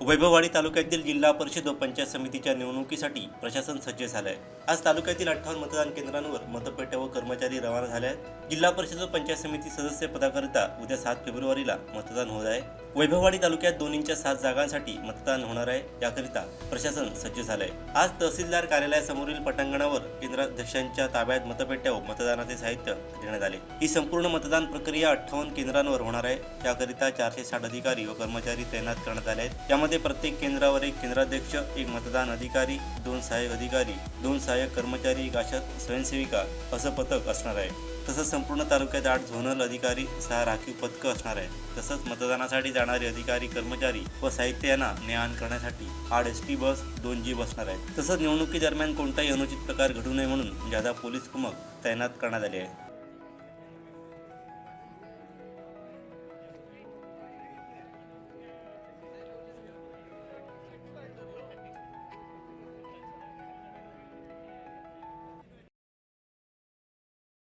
वैभववाडी तालुक्यातील जिल्हा परिषद व पंचायत समितीच्या निवडणुकीसाठी प्रशासन सज्ज झालं आहे आज तालुक्यातील अठ्ठावन्न मतदान केंद्रांवर मतपेट्या व कर्मचारी रवाना झाले आहेत. जिल्हा परिषद व पंचायत समिती सदस्य पदाकरिता उद्या सात फेब्रुवारीला मतदान होत आहे. वैभववाडी तालुक्यात दोन्हींच्या सात जागांसाठी मतदान होणार आहे. याकरिता प्रशासन सज्ज झालंय. आज तहसीलदार कार्यालयासमोरील पटांगणावर केंद्राध्यक्षांच्या ताब्यात मतपेट्या मतदानाचे साहित्य देण्यात आले. ही संपूर्ण मतदान प्रक्रिया अठ्ठावन्न केंद्रांवर होणार आहे. त्याकरिता चारशे साठ अधिकारी व कर्मचारी तैनात करण्यात आले आहेत. यामध्ये प्रत्येक केंद्रावर एक केंद्राध्यक्ष एक मतदान अधिकारी दोन सहाय्यक अधिकारी दोन सहाय्यक कर्मचारी एक आशा स्वयंसेविका असं पथक असणार आहे. तसंच संपूर्ण तालुक्यात आठ झोनल अधिकारी सहा राखीव पथकं असणार आहे तसंच मतदानासाठी जाणारे अधिकारी कर्मचारी व साहित्य यांना ने करण्यासाठी आठ एस टी बस दोन जीप असणार आहेत. तसंच निवडणुकीदरम्यान कोणताही अनुचित प्रकार घडू नये म्हणून जादा पोलीस कुमक तैनात करण्यात आले आहे